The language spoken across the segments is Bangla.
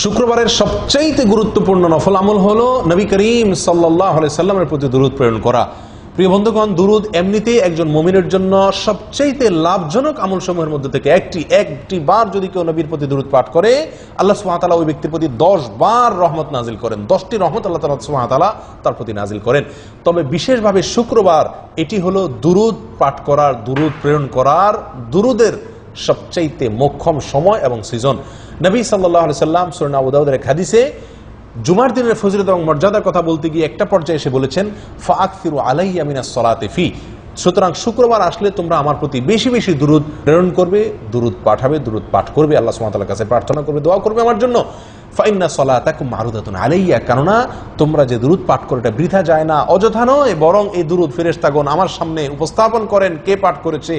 শুক্রবারের সবচাইতে গুরুত্বপূর্ণ নফল আমল হলো নবী করিম সাল্লাহ সাল্লামের প্রতি দুরুদ প্রেরণ করা। প্রিয় বন্ধুগণ, দুরুদ এমনিতেই একজন মমিনের জন্য সবচাইতে লাভজনক আমল সমূহের মধ্যে থেকে একটি। একটি বার যদি কেউ নবীর প্রতি দুরুদ পাঠ করে, আল্লাহ সুহাতালা ওই ব্যক্তির প্রতি দশ বার রহমত নাজিল করেন। দশটি রহমত আল্লাহ তালা সুহাতালা তার প্রতি নাজিল করেন। তবে বিশেষভাবে শুক্রবার এটি হলো দুরুদ পাঠ করার, দুরুদ প্রেরণ করার দুরুদের সবচাইতে মোক্ষম সময় এবং সিজন। নবী সাল্লাহ সাল্লাম সুরনা এক হাদিসে জুমার দিনের ফজরত এবং মর্যাদার কথা বলতে গিয়ে একটা পর্যায়ে এসে বলেছেন ফাকফিরু আলাইয়া আমিনা সলাতে ফি। সুতরাং শুক্রবার আসলে তোমরা আমার প্রতি বেশি বেশি দূরত প্রেরণ করবে দূরত পাঠাবে দূরত পাঠ করবে, আল্লাহ সুমাতার কাছে প্রার্থনা করবে, দোয়া করবে আমার জন্য। আলাইয়া, কেননা তোমরা যে পাঠ করে এটা বৃথা যায় না, অযথা নয়, বরং এই আমার সামনে উপস্থাপন করেন কে পাঠ করেছে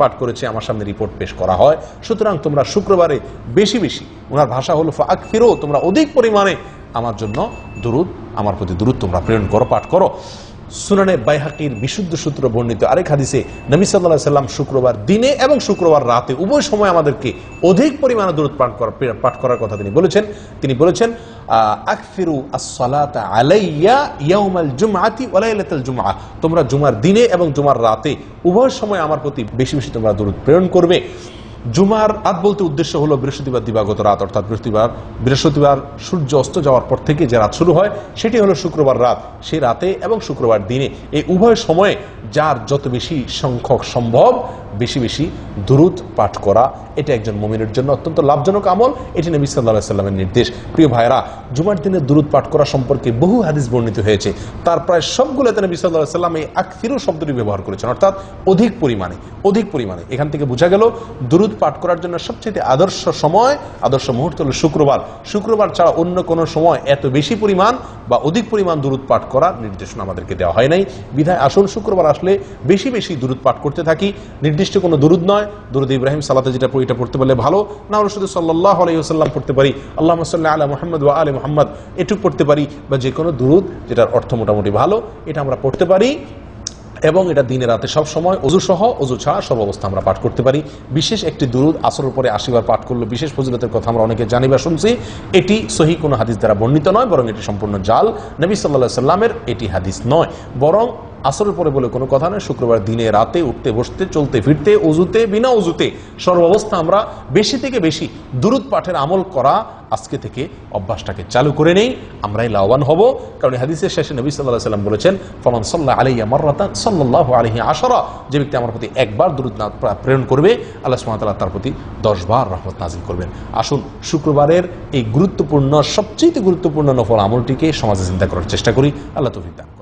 পাঠ করেছে, আমার সামনে রিপোর্ট পেশ করা হয়। সুতরাং তোমরা শুক্রবারে বেশি বেশি, ওনার ভাষা হলো ফিরো তোমরা অধিক পরিমাণে আমার জন্য দুরুদ, আমার প্রতি দুরুদ তোমরা প্রেরণ করো, পাঠ করো। সুনানে বাইহাকির বিশুদ্ধ সূত্র বর্ণিত আরেক হাদিসে নবী সাল্লাহ সাল্লাম শুক্রবার দিনে এবং শুক্রবার রাতে উভয় সময় আমাদেরকে অধিক পরিমাণে দূরত পাঠ করা পাঠ করার কথা তিনি বলেছেন। তিনি বলেছেন আকফিরু আলাইয়া ইয়াউমাল জুমআতি ওয়া জুমআ তোমরা জুমার দিনে এবং জুমার রাতে উভয় সময় আমার প্রতি বেশি বেশি তোমরা দূরত প্রেরণ করবে। জুমার রাত বলতে উদ্দেশ্য হলো বৃহস্পতিবার দিবাগত রাত, অর্থাৎ বৃহস্পতিবার বৃহস্পতিবার সূর্য অস্ত যাওয়ার পর থেকে যে রাত শুরু হয়, সেটি হলো শুক্রবার রাত। সেই রাতে এবং শুক্রবার দিনে এই উভয় সময়ে যার যত বেশি সংখ্যক সম্ভব বেশি বেশি দুরুদ পাঠ করা, এটা একজন মমিনের জন্য অত্যন্ত লাভজনক আমল। এটি নবী সাল্লাহ সাল্লামের নির্দেশ। প্রিয় ভাইরা জুমার দিনে দুরুদ পাঠ করা সম্পর্কে বহু হাদিস বর্ণিত হয়েছে। তার প্রায় সবগুলোতে নবী সাল্লাহ সাল্লাম এই আকফিরু শব্দটি ব্যবহার করেছেন, অর্থাৎ অধিক পরিমাণে অধিক পরিমাণে। এখান থেকে বোঝা গেল, দুরুদ পাঠ করার জন্য সবচেয়ে আদর্শ সময়, আদর্শ মুহূর্ত হলো শুক্রবার। শুক্রবার ছাড়া অন্য কোনো সময় এত বেশি পরিমাণ বা অধিক পরিমাণ দুরুদ পাঠ করার নির্দেশনা আমাদেরকে দেওয়া হয় নাই। বিধায় আসল শুক্রবার আসলে বেশি বেশি দুরুদ পাঠ করতে থাকি। নির্দিষ্ট কোনো দুরুদ নয়। দুরুদ ইব্রাহিম সালাতে যেটা এটা পড়তে পারলে ভালো। না হলে শুধু সাল্লাহ আলাইসাল্লাম পড়তে পারি। আল্লাহ সাল্লাহ আলা মোহাম্মদ ওয়া আলী মোহাম্মদ। এটুকু পড়তে পারি বা যে কোনো দুরুদ যেটার অর্থ মোটামুটি ভালো, এটা আমরা পড়তে পারি। এবং এটা দিনে রাতে সব সময়, অজু সহ, অজু ছাড়া সব অবস্থা আমরা পাঠ করতে পারি। বিশেষ একটি দুরুদ আসরের পরে আশিবার পাঠ করলে, বিশেষ ফজিলতের কথা আমরা অনেকে জানি বা শুনছি। এটি সহি কোনো হাদিস দ্বারা বর্ণিত নয়, বরং এটি সম্পূর্ণ জাল। নবী সাল্লাহ সাল্লামের এটি হাদিস নয়। বরং আসরের পরে বলে কোনো কথা নয়, শুক্রবার দিনে রাতে উঠতে, বসতে, চলতে, ফিরতে, অজুতে, বিনা অজুতে সর্বাবস্থা আমরা বেশি থেকে বেশি দুরুদ পাঠের আমল করা আজকে থেকে অভ্যাসটাকে চালু করে নেই। আমরাই লাভবান হব। কারণ হাদিসের শেষে নবী সাল্লাহ সাল্লাম বলেছেন, ফমান সাল্লাহ আলিয়া মার্রাতান সাল্লাহ আলহি আশরা যে ব্যক্তি আমার প্রতি একবার দুরুদ না প্রেরণ করবে, আল্লাহ সুমাতাল্লাহ তার প্রতি দশবার রহমত নাজিল করবেন। আসুন, শুক্রবারের এই গুরুত্বপূর্ণ সবচেয়ে গুরুত্বপূর্ণ নফল আমলটিকে সমাজে চিন্তা করার চেষ্টা করি। আল্লাহ তফিক দান।